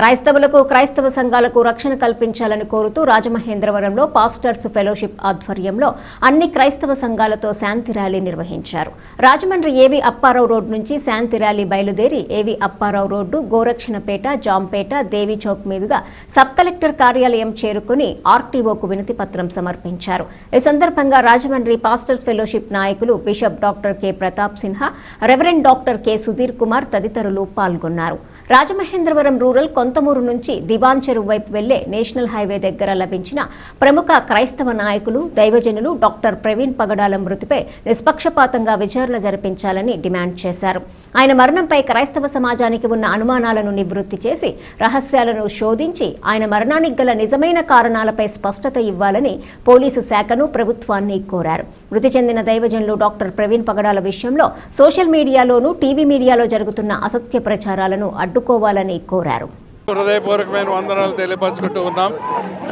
క్రైస్తవులకు క్రైస్తవ సంఘాలకు రక్షణ కల్పించాలని కోరుతూ రాజమహేంద్రవరంలో పాస్టర్స్ ఫెలోషిప్ ఆధ్వర్యంలో అన్ని క్రైస్తవ సంఘాలతో శాంతి ర్యాలీ నిర్వహించారు. రాజమండ్రి ఏవి అప్పారావు రోడ్ నుంచి శాంతి ర్యాలీ బయలుదేరి A V Apparao road Gorakshanapeta Jampeta Devi Chowk మీదుగా సబ్ కలెక్టర్ కార్యాలయం చేరుకుని ఆర్టీఓకు వినతి పత్రం సమర్పించారు. ఈ సందర్భంగా రాజమండ్రి పాస్టర్స్ ఫెలోషిప్ నాయకులు bishop doctor K Pratap Sinha reverend doctor K Sudheer Kumar తదితరులు పాల్గొన్నారు. రాజమహేంద్రవరం రూరల్ కొంతమూరు నుంచి దివాన్ చెరువు వైపు వెళ్ళే నేషనల్ హైవే దగ్గర లభించిన ప్రముఖ క్రైస్తవ నాయకులు దైవజనులు డాక్టర్ ప్రవీణ్ పగడాల మృతిపై నిష్పక్షపాతంగా విచారణ జరిపించాలని డిమాండ్ చేశారు. ఆయన మరణంపై క్రైస్తవ సమాజానికి ఉన్న అనుమానాలను నివృత్తి చేసి రహస్యాలను శోధించి ఆయన మరణానికి గల నిజమైన కారణాలపై స్పష్టత ఇవ్వాలని పోలీసు శాఖను ప్రభుత్వాన్ని కోరారు. మృతి చెందిన దైవజనులు డాక్టర్ ప్రవీణ్ పగడాల విషయంలో సోషల్ మీడియాలోనూ టీవీ మీడియాలో జరుగుతున్న అసత్య ప్రచారాలను అడ్డుకోవాలని కోరారు. హృదయపూర్వకమైన వందనాలు తెలియపరచుకుంటూ ఉన్నాం.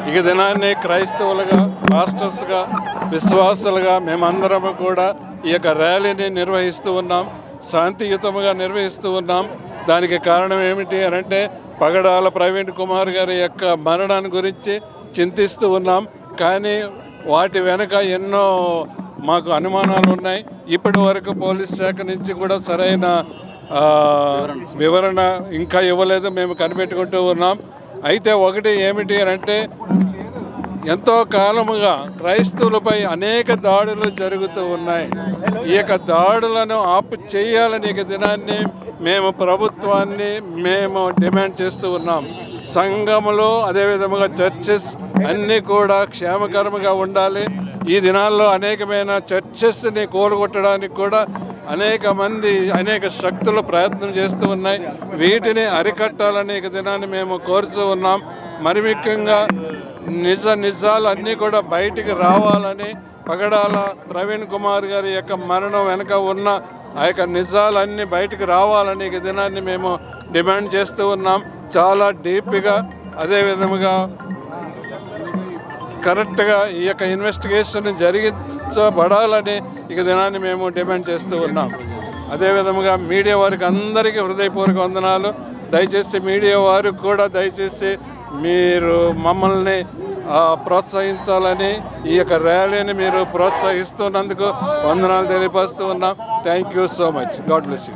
ఇక దినాన్ని క్రైస్తవులుగా పాస్టర్స్గా విశ్వాసులుగా మేమందరం కూడా ఈ యొక్క ర్యాలీని నిర్వహిస్తూ ఉన్నాం. శాంతియుతముగా నిర్వహిస్తూ ఉన్నాం. దానికి కారణం ఏమిటి అని అంటే పగడాల ప్రవీణ్ కుమార్ గారి యొక్క మరణాన్ని గురించి చింతిస్తూ ఉన్నాం. కానీ వాటి వెనుక ఎన్నో మాకు అనుమానాలు ఉన్నాయి. ఇప్పటి వరకు పోలీస్ శాఖ నుంచి కూడా సరైన వివరణ ఇంకా ఇవ్వలేదు మేము కనిపెట్టుకుంటూ ఉన్నాం. అయితే ఒకటి ఏమిటి అని అంటే ఎంతో కాలముగా క్రైస్తవులపై అనేక దాడులు జరుగుతూ ఉన్నాయి. ఈ యొక్క దాడులను ఆపు చేయాలని దినాన్ని మేము ప్రభుత్వాన్ని మేము డిమాండ్ చేస్తూ ఉన్నాం. సంఘములు అదేవిధముగా చర్చెస్ అన్నీ కూడా క్షేమకరముగా ఉండాలి. ఈ దినాల్లో అనేకమైన చర్చెస్ని కోలుగొట్టడానికి కూడా అనేక మంది అనేక శక్తులు ప్రయత్నం చేస్తూ ఉన్నాయి. వీటిని అరికట్టాలని దినాన్ని మేము కోరుతూ ఉన్నాం. మరి ముఖ్యంగా నిజ నిజాలు అన్నీ కూడా బయటికి రావాలని పగడాల ప్రవీణ్ కుమార్ గారి యొక్క మరణం వెనుక ఉన్న ఆ యొక్క నిజాలన్నీ బయటికి రావాలని ఈ దినాన్ని మేము డిమాండ్ చేస్తూ ఉన్నాం. చాలా డీప్గా అదే విధముగా కరెక్ట్గా ఈ యొక్క ఇన్వెస్టిగేషన్ జరిగించబడాలని ఇక దినాన్ని మేము డిమాండ్ చేస్తూ ఉన్నాం. అదేవిధంగా మీడియా వారికి అందరికీ హృదయపూర్వక వందనాలు. దయచేసి మీడియా వారు కూడా దయచేసి మీరు మమ్మల్ని ప్రోత్సహించాలని ఈ యొక్క ర్యాలీని మీరు ప్రోత్సహిస్తున్నందుకు వందనాలు తెలియపరుస్తూ ఉన్నాం. Thank you so much God bless you